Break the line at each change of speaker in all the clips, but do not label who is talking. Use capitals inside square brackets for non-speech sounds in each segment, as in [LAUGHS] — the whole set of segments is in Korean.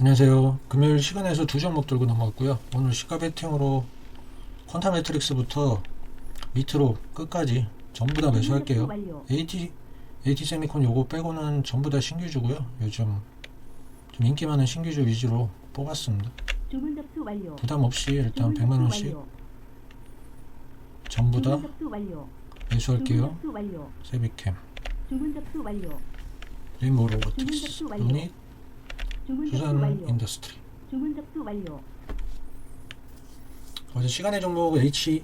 안녕하세요. 금요일 시간에서 두 종목 들고 넘어왔고요. 오늘 시가 베팅으로 퀀타 매트릭스부터 밑으로 끝까지 전부 다 매수할게요. AT, AT 세미콘 요거 빼고는 전부 다 신규주고요. 요즘 좀 인기 많은 신규주 위주로 뽑았습니다. 부담 없이 일단
주문 접수
100만 원씩
완료.
전부 다 매수할게요.
접수 완료.
세비캠,
주문 접수 완료.
림보
주문
로보틱스,
접수 완료.
유닛,
완료.
인더스트리.
주문 접수 완료.
어제 시간의 종목 H,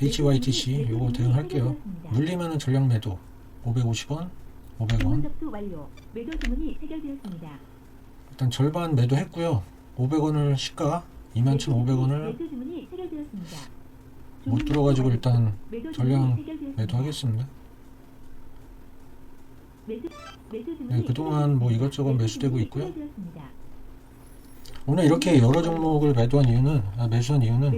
HYTC 요거 대응할게요. 물리면은 전량 매도 550원,
주문
500원.
접수 완료. 매도 주문이 해결되었습니다.
일단 절반 매도했고요. 500원을 시가 21,500원을
매도 주문이 해결되었습니다.
못 들어가지고 일단 전량. 매도하겠습니다. 네, 그동안 뭐 이것저것 매수되고 있고요. 오늘 이렇게 여러 종목을 매도한 이유는 아, 매수한 이유는.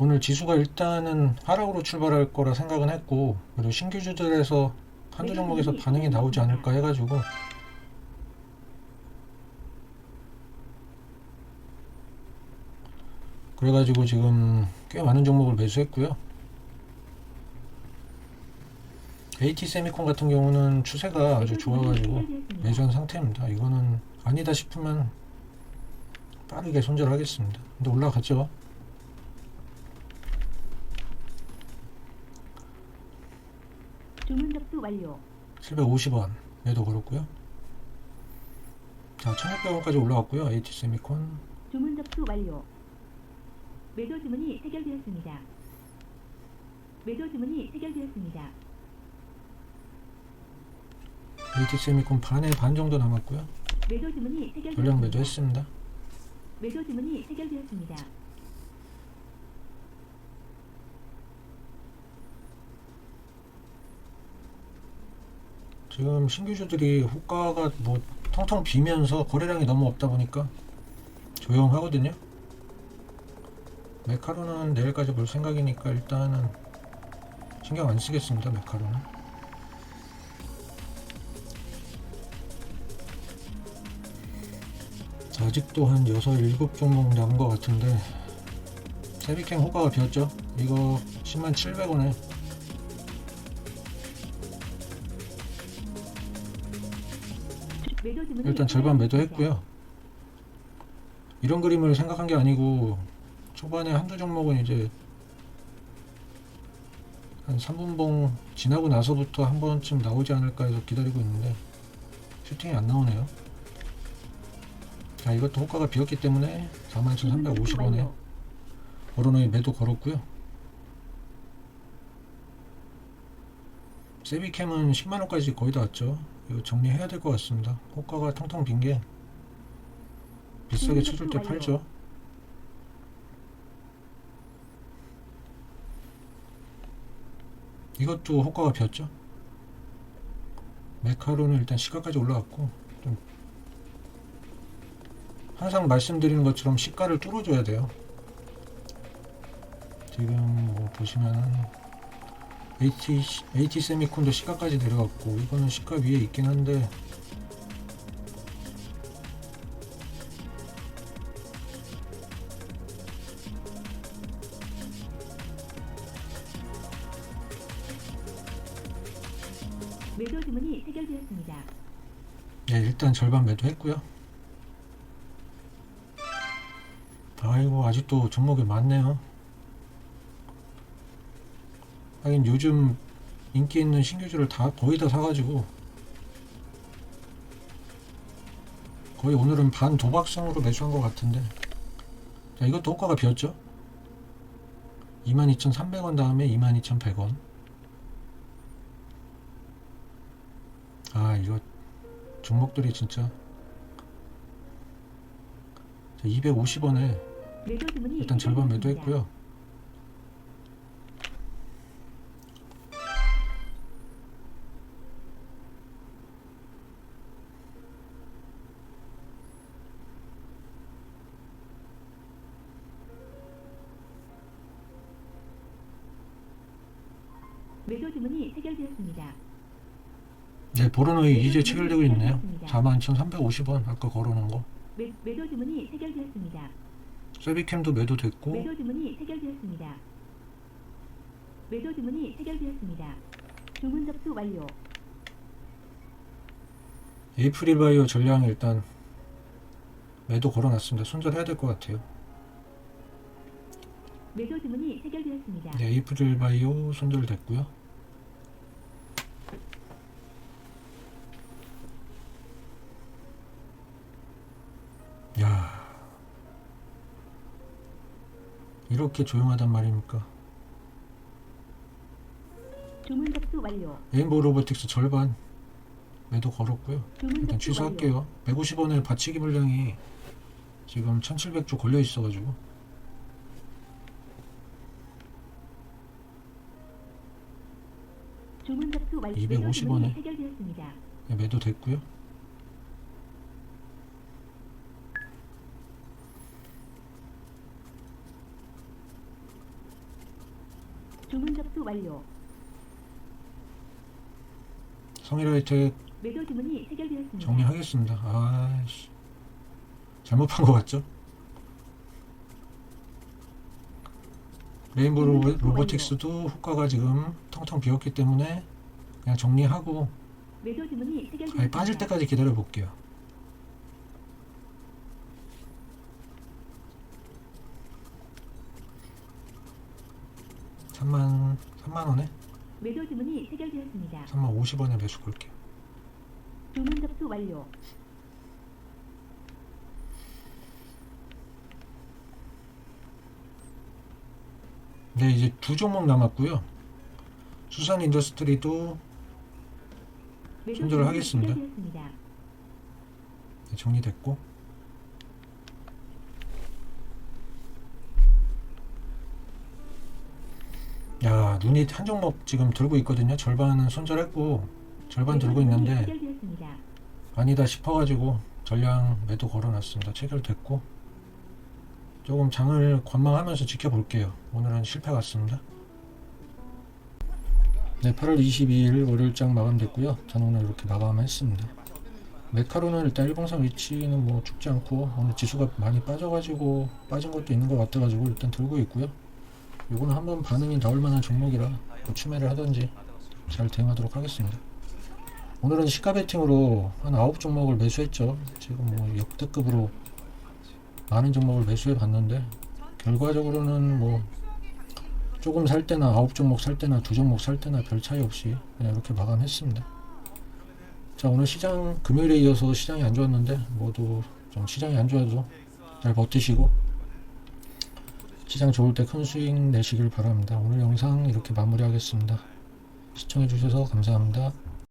오늘 지수가 일단은 하락으로 출발할 거라 생각은 했고 그리고 신규주들에서 한두 종목에서 반응이 나오지 않을까 해가지고 그래가지고 지금 꽤 많은 종목을 매수했고요. AT 세미콘 같은 경우는 추세가 아주 좋아가지고 [LAUGHS] 매수한 상태입니다. 이거는 아니다 싶으면 빠르게 손절하겠습니다. 근데 올라갔죠.
주문 접수 완료.
750원 매도 걸었고요. 자, 1600원까지 올라왔고요. AT 세미콘.
주문 접수 완료. 매도 주문이 해결되었습니다. 매도 주문이 해결되었습니다.
AT 세미콘 반에 반 정도 남았고요. 전량 매도했습니다.
매도 주문이 해결되었습니다.
지금 신규주들이 호가가 뭐 텅텅 비면서 거래량이 너무 없다 보니까 조용하거든요. 메카로는 내일까지 볼 생각이니까 일단은 신경 안 쓰겠습니다. 메카로는. 아직도 한 6, 7 종목 남은 것 같은데 세비캠 호가가 비었죠. 이거 10만 700원에
매도 주문이
일단 절반. 매도했고요. 이런 그림을 생각한 게 아니고 초반에 한두 종목은 이제 한 3분봉 지나고 나서부터 한 번쯤 나오지 않을까 해서 기다리고 있는데 슈팅이 안 나오네요. 자 이것도 호가가 비었기 때문에 41,350원에 오로노에 매도 걸었고요. 세비캠은 10만원까지 거의 다 왔죠. 이거 정리해야 될 것 같습니다. 호가가 텅텅 빈 게 비싸게 쳐줄 때 팔죠. 이것도 호가가 비었죠. 메카로는 일단 시가까지 올라갔고 좀 항상 말씀드리는 것처럼 시가를 뚫어줘야 돼요. 지금 뭐 보시면은 AT, AT 세미콘도 시가까지 내려갔고 이거는 시가 위에 있긴 한데
매도 주문이 해결되었습니다.
네, 일단 절반 매도했고요. 아이고 아직도 종목이 많네요. 하긴 요즘 인기 있는 신규주를 다 거의 다 사가지고 거의 오늘은 반 도박성으로 매수한 것 같은데. 자 이것도 호가가 비었죠? 22,300원 다음에 22,100원. 아 이거 종목들이 진짜. 250원에
매도 주문이
일단 절반
해결되었습니다.
매도했고요.
매도 주문이 해결되었습니다.
네, 보르노이 이제 체결되고 있네요. 41,350원 아까 걸어놓은 거.
매, 매도 주문이 체결되었습니다.
세비캠도 매도됐고
매도 주문이 체결되었습니다. 매도 주문이 체결되었습니다. 주문 접수 완료.
에이프릴 바이오 전량 일단 매도 걸어놨습니다. 손절해야 될 것 같아요.
매도 주문이 체결되었습니다.
네, 에이프릴 바이오 손절됐고요. 야 이렇게 조용하단 말입니까?
주문 접수 완료.
레인보우 로보틱스 절반 매도 걸었고요. 일단. 취소할게요. 150원에 받치기 물량이 지금 1700조 걸려 있어가지고
주문 접수 완료.
250
매도 주문이
원에.
체결되었습니다.
네, 매도 됐고요.
접수 완료.
성일하이텍
매도 주문이 체결되었습니다.
정리하겠습니다. 아씨 잘못한 것 같죠? 레인보우 로보, 로보틱스도 호가가 지금 텅텅 비었기 때문에 그냥 정리하고
매도 주문이 체결되었습니다.
아예 빠질 때까지 기다려 볼게요. 삼만삼만 원에
매도 주문이 체결되었습니다.
3만 50원에 매수 걸게요.
주문 접수 완료.
네, 이제 두 종목 남았고요. 수산 인더스트리도
매도
손절을
주문이
하겠습니다. 네, 정리됐고 야 눈이 한 종목 지금 들고 있거든요. 절반은 손절했고 절반 들고
주문이
있는데. 아니다 싶어가지고 전량 매도 걸어놨습니다. 체결됐고 조금 장을 관망하면서 지켜볼게요. 오늘은 실패 같습니다. 네 8월 22일 월요일장 마감됐고요. 저는 오늘 이렇게 마감했습니다. 메카로는 일단 일봉상 위치는 뭐 죽지 않고 오늘 지수가 많이 빠져가지고 빠진 것도 있는 것 같아가지고 일단 들고 있고요 요거는 한번 반응이 나올 만한 종목이라 뭐 추매를 하든지 잘 대응하도록 하겠습니다. 오늘은 시가 베팅으로 한 9종목을 매수했죠. 지금 뭐 역대급으로 많은 종목을 매수해 봤는데 결과적으로는 뭐 조금 살 때나 9종목 살 때나 두 종목 살 때나 별 차이 없이 그냥 이렇게 마감했습니다. 자 오늘 시장 금요일에 이어서 시장이 안 좋았는데 모두 좀 시장이 안 좋아도 잘 버티시고 시장 좋을 때 큰 수익 내시길 바랍니다. 오늘 영상 이렇게 마무리하겠습니다. 시청해 주셔서 감사합니다